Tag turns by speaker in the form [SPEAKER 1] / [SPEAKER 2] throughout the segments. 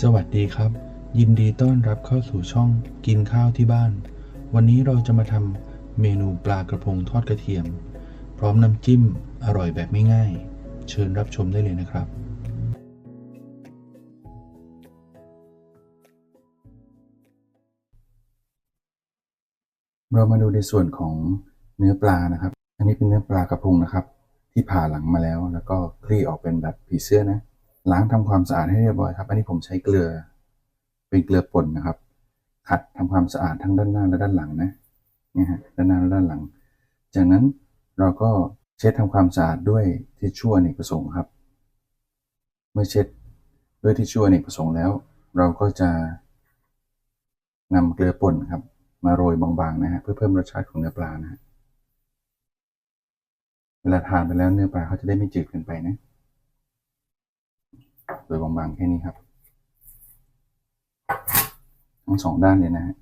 [SPEAKER 1] สวัสดีครับ ยินดีต้อนรับเข้าสู่ช่องกินข้าวที่บ้าน วันนี้เราจะมาทำเมนูปลากระพงทอดกระเทียม พร้อมน้ำจิ้มอร่อยแบบไม่ง่าย เชิญรับชมได้เลยนะครับ เรามาดูในส่วนของเนื้อปลานะครับ อันนี้เป็นเนื้อปลากระพงนะครับ ที่ผ่าหลังมาแล้วแล้วก็คลี่ออกเป็นแบบผีเสื้อนะ ล้างทำความสะอาดให้เรียบร้อยครับ อันนี้ผมใช้เกลือ เป็นเกลือป่นนะครับ ขัดทำความสะอาดทั้งด้านหน้าและด้านหลังนะนี่ฮะด้านหน้าและด้านหลัง จากนั้นเราก็เช็ดทำความสะอาดด้วยทิชชู่อเนกประสงค์ครับ เมื่อเช็ดด้วยทิชชู่อเนกประสงค์แล้ว เราก็จะนำเกลือป่นครับ มาโรยบางๆนะฮะเพื่อเพิ่มรสชาติของเนื้อปลานะฮะเวลาทานไปแล้วเนื้อปลาเขาจะได้ไม่จืดเกินไปนะ โดยบางๆแค่นี้ครับ ทั้งสองด้านเลยนะฮะ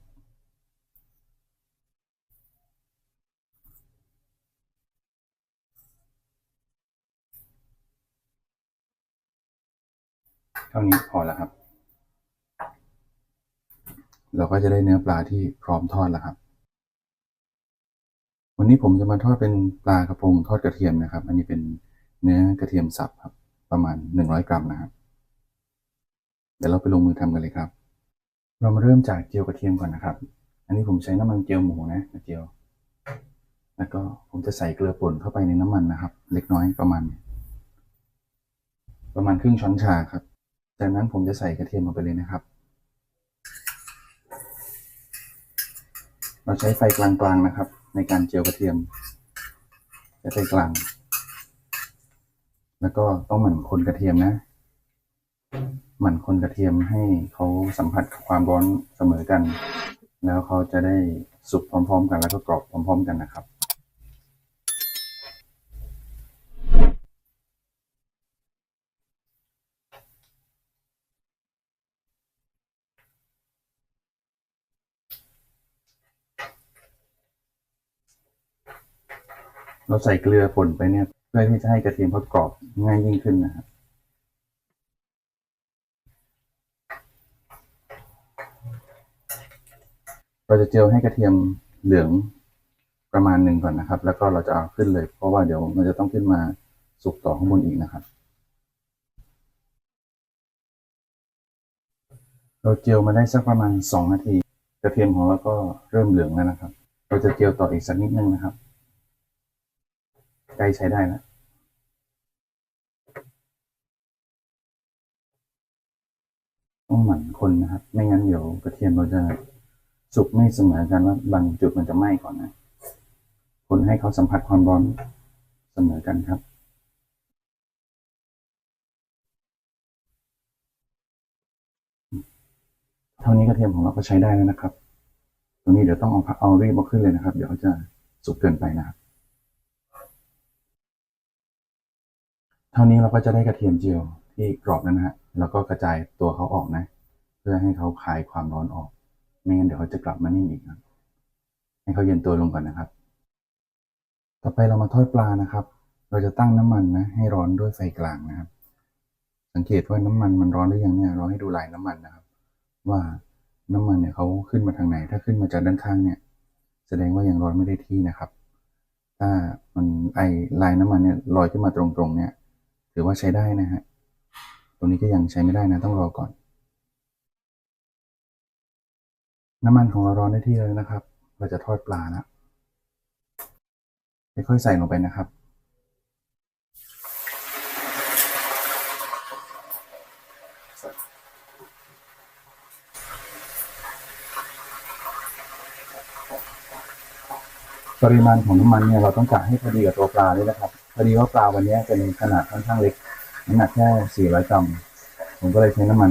[SPEAKER 1] เท่านี้พอแล้วครับ เราก็จะได้เนื้อปลาที่พร้อมทอดแล้วครับ วันนี้ผมจะมาทอดเป็นปลากระพงทอดกระเทียมนะครับ อันนี้เป็นเนื้อกระเทียมสับครับ ประมาณหนึ่งร้อยกรัมนะครับ เดี๋ยวเราไปลงมือทำกันเลยครับ เรามาเริ่มจากเจียวกระเทียมก่อนนะครับ อันนี้ผมใช้น้ำมันเจียวหมูนะเจียว แล้วก็ผมจะใส่เกลือป่นเข้าไปในน้ำมันนะครับ เล็กน้อยประมาณ ประมาณครึ่งช้อนชาครับ จากนั้นผมจะใส่กระเทียมลงไปเลยนะครับ เราใช้ไฟกลางๆนะครับ ในการเจียวกระเทียมใช้ไฟกลาง แล้วก็ต้องหมั่นคนกระเทียมนะ หมั่นคนกระเทียมให้เขาสัมผัสกับความร้อนเสมอกัน แล้วเขาจะได้สุกพร้อม ๆ กันแล้วก็กรอบพร้อม ๆ กันนะครับเราใส่เกลือป่นไปเนี่ย เพื่อที่จะให้กระเทียมเขากรอบง่ายยิ่งขึ้นนะครับ เราจะเจียวให้กระเทียมเหลืองประมาณหนึ่งก่อนนะครับ แล้วก็เราจะเอาขึ้นเลย เพราะว่าเดี๋ยวมันจะต้องขึ้นมาสุกต่อข้างบนอีกนะครับ เราเจียวมาได้สักประมาณสองนาที กระเทียมของเราก็เริ่มเหลืองแล้วนะครับ เราจะเจียวต่ออีกสักนิดนึงนะครับใกล้ใช้ได้แล้วต้องหมั่นคนนะครับ ไม่งั้นเดี๋ยวกระเทียมเราจะ สุกไม่เสมอกันแล้วบางจุดมันจะไหม้ก่อนนะคนให้เขาสัมผัสความร้อนเสมอกันครับเท่านี้กระเทียมของเราก็ใช้ได้แล้วนะครับตรงนี้เดี๋ยวต้องเอาเอารีบเอาขึ้นเลยนะครับ เดี๋ยวเขาจะสุกเกินไปนะครับ เท่านี้เราก็จะได้กระเทียมเจียวที่กรอบแล้วนะฮะ แล้วก็กระจายตัวเขาออกนะ เพื่อให้เขาคลายความร้อนออก ไม่งั้นเดี๋ยวเขาจะกลับมานิ่งอีกครับให้เขาเย็นตัวลงก่อนนะครับ ต่อไปเรามาทอดปลานะครับ เราจะตั้งน้ำมันนะ ให้ร้อนด้วยไฟกลางนะครับ สังเกตว่าน้ำมันมันร้อนหรือยังเนี่ยเราให้ดูลายน้ำมันนะครับ ว่าน้ำมันเนี่ยเขาขึ้นมาทางไหน ถ้าขึ้นมาจากด้านข้างเนี่ย แสดงว่ายังร้อนไม่ได้ที่นะครับ ถ้ามันไอลายน้ำมันเนี่ยลอยขึ้นมาตรงๆเนี่ย ถือว่าใช้ได้นะฮะตรงนี้ก็ยังใช้ไม่ได้นะต้องรอก่อน น้ำมันของเราร้อนได้ที่แล้วนะครับ เราจะทอดปลาแล้วค่อยๆใส่ลงไปนะครับ ปริมาณของน้ำมันเนี่ยเราต้องกะให้พอดีกับตัวปลาด้วยนะครับพอดีว่าปลาวันนี้เป็นขนาดค่อนข้างเล็กน้ำหนักแค่ 400 กรัม ผมก็เลยใช้น้ำมัน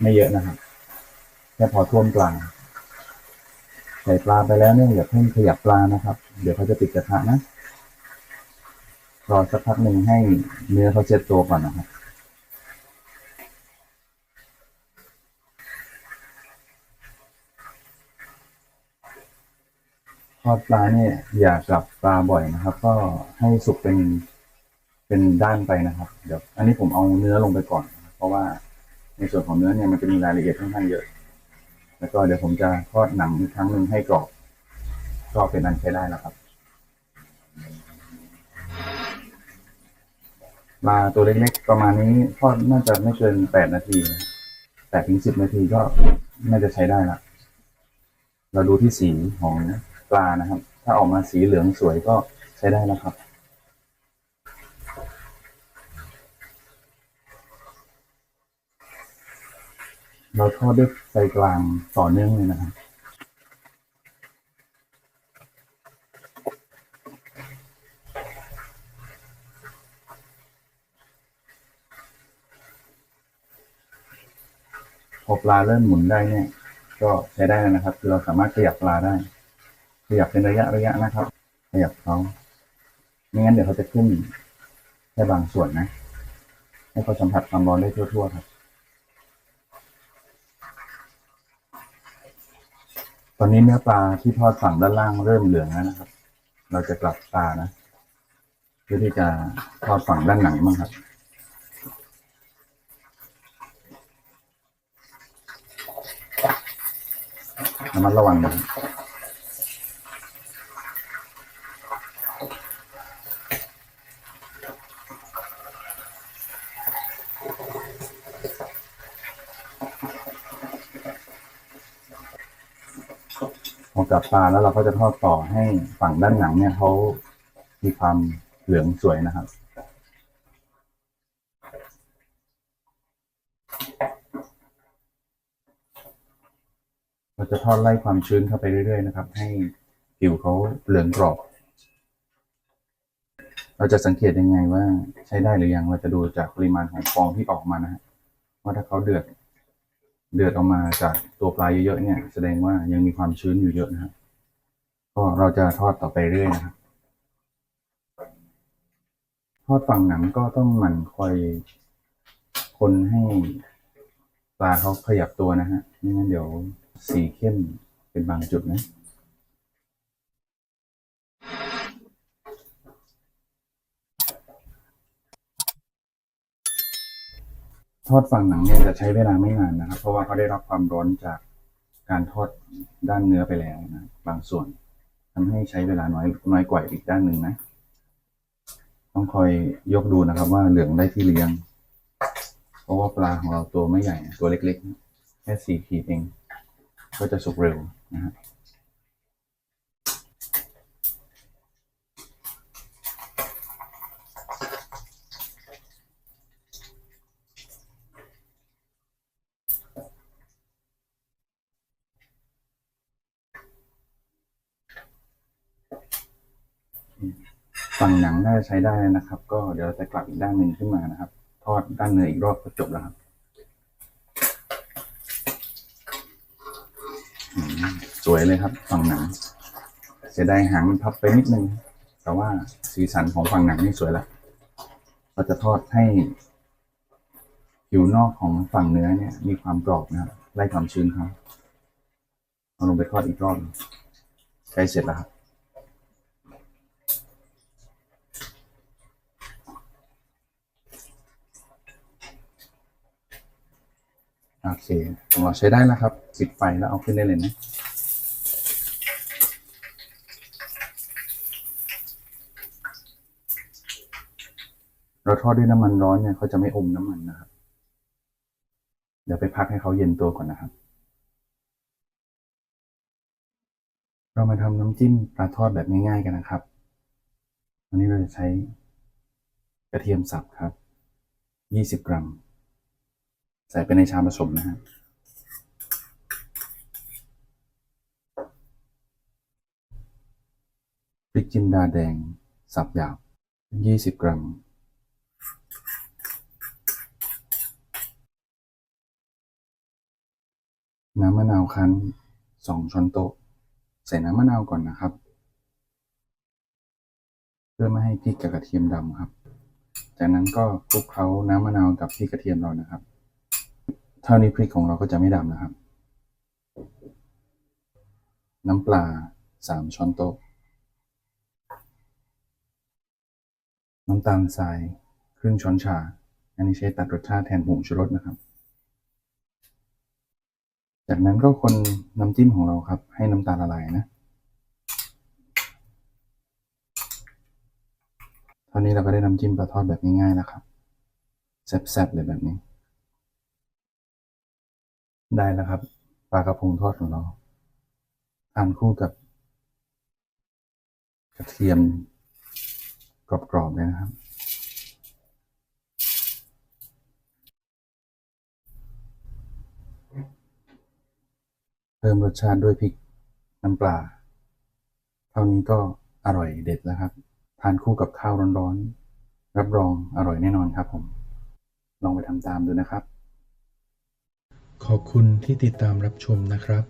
[SPEAKER 1] ไม่เยอะนะครับ แค่พอท่วมปลา ใส่ปลาไปแล้วเนี่ยอย่าเพิ่งขยับปลานะครับ เดี๋ยวเขาจะติดกระทะนะรอสักพักหนึ่งให้เนื้อเขาเจ็ดตัวก่อนนะครับทอดปลาเนี่ยอย่ากลับปลาบ่อยนะครับ ก็ให้สุกเป็นเป็นด้านไปนะครับ เดี๋ยว อันนี้ผมเอาเนื้อลงไปก่อน เพราะว่าในส่วนของเนื้อเนี่ยมันจะมีรายละเอียดค่อนข้างเยอะ แล้วก็เดี๋ยวผมจะทอดหนังอีกครั้งหนึ่งให้กรอบก็เป็นอันใช้ได้แล้วครับปลาตัวเล็กๆประมาณนี้ทอดน่าจะไม่เกินแปดนาทีแปดถึงสิบนาทีก็น่าจะใช้ได้ละเราดูที่สีของปลานะครับ ถ้าออกมาสีเหลืองสวยก็ใช้ได้แล้วครับ เราทอดด้วยไฟกลางต่อเนื่องเลยนะครับพอปลาเริ่มหมุนได้เนี่ย ก็ใช้ได้แล้วนะครับคือเราสามารถขยับปลาได้ ขยับเป็นระยะระยะนะครับ ขยับเขาไม่งั้นเดี๋ยวเขาจะขึ้นแค่บางส่วนนะ ให้เขาสัมผัสความร้อนได้ทั่วๆครับ ตอนนี้เนื้อปลาที่ทอดฝั่งด้านล่างเริ่มเหลืองแล้วนะครับ เราจะกลับปลานะเพื่อที่จะทอดฝั่งด้านหนังบ้างครับระมัดระวังนะ พอกลับปลาแล้วเราก็จะทอดต่อให้ฝั่งด้านหนังเนี่ยเขามีความเหลืองสวยนะครับ เราจะทอดไล่ความชื้นเข้าไปเรื่อยๆนะครับ ให้ผิวเขาเหลืองกรอบ เราจะสังเกตยังไงว่าใช้ได้หรือยัง เราจะดูจากปริมาณของฟองที่ออกมานะฮะว่าถ้าเขาเดือด เดือดออกมาจากตัวปลาเยอะๆเนี่ย แสดงว่ายังมีความชื้นอยู่เยอะนะครับก็เราจะทอดต่อไปเรื่อยนะครับทอดฝั่งหนังก็ต้องหมั่นคอยคนให้ปลาเขาขยับตัวนะฮะไม่งั้นเดี๋ยวสีเข้มเป็นบางจุดนะ ทอดฝั่งหนังเนี่ยจะใช้เวลาไม่นานนะครับ เพราะว่าเขาได้รับความร้อนจากการทอดด้านเนื้อไปแล้วนะบางส่วนทำให้ใช้เวลาน้อยน้อยกว่าอีกด้านหนึ่งนะ ต้องคอยยกดูนะครับ ว่าเหลืองได้ที่หรือยังเพราะว่าปลาของเราตัวไม่ใหญ่ตัวเล็กๆแค่สี่ขีดเอง ก็จะสุกเร็วนะฮะ ฝั่งหนังน่าจะใช้ได้นะครับ ก็เดี๋ยวเราจะกลับอีกด้านหนึ่งขึ้นมานะครับ ทอดด้านเนื้ออีกรอบก็จบแล้วครับสวยเลยครับ ฝั่งหนังเสียดายหางมันพับไปนิดนึง แต่ว่าสีสันของฝั่งหนังนี่สวยละเราจะทอดให้ผิวนอกของฝั่งเนื้อเนี่ย มีความกรอบนะครับไล่ความชื้นเขาเอาลงไปทอดอีกรอบใกล้เสร็จแล้วครับ โอ เคของเราใช้ได้แล้วครับปิดไฟแล้วเอาขึ้นได้เลยนะเราทอดด้วยน้ำมันร้อนเนี่ยเขาจะไม่อมน้ำมันนะครับ เดี๋ยวไปพักให้เขาเย็นตัวก่อนนะครับ เรามาทำน้ำจิ้มปลาทอดแบบง่ายๆกันนะครับ วันนี้เราจะใช้กระเทียมสับครับ 20 กรัม ใส่ไปในชามผสมนะฮะพริกจินดาแดง สับหยาบ 20 กรัม น้ำมะนาวคั้น 2 ช้อนโต๊ะ ใส่น้ำมะนาวก่อนนะครับ เพื่อไม่ให้พริกกับกระเทียมดำครับ จากนั้นก็คลุกเคล้าน้ำมะนาวกับพริกกระเทียมเรานะครับ เท่านี้พริกของเราก็จะไม่ดำนะครับ น้ำปลาสามช้อนโต๊ะ น้ำตาลทรายครึ่งช้อนชา อันนี้ใช้ตัดรสชาติแทนผงชูรสนะครับ จากนั้นก็คนน้ำจิ้มของเราครับ ให้น้ำตาลละลายนะเท่านี้เราก็ได้น้ำจิ้มปลาทอดแบบง่ายๆแล้วครับแซ่บๆเลยแบบนี้ ได้แล้วครับปลากระพงทอดของเราทานคู่กับ กระเทียมกรอบๆเลยนะครับ เพิ่มรสชาติด้วยพริกน้ำปลา เท่านี้ก็อร่อยเด็ดแล้วครับ ทานคู่กับข้าวร้อนๆ รับรองอร่อยแน่นอนครับผม ลองไปทำตามดูนะครับ
[SPEAKER 2] ขอบคุณที่ติดตามรับชมนะครับ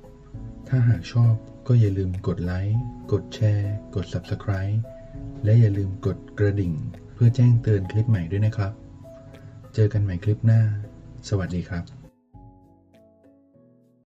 [SPEAKER 2] ถ้าหากชอบก็อย่าลืมกดไลค์ กดแชร์ กด Subscribe และอย่าลืมกดกระดิ่ง เพื่อแจ้งเตือนคลิปใหม่ด้วยนะครับ เจอกันใหม่คลิปหน้า สวัสดีครับ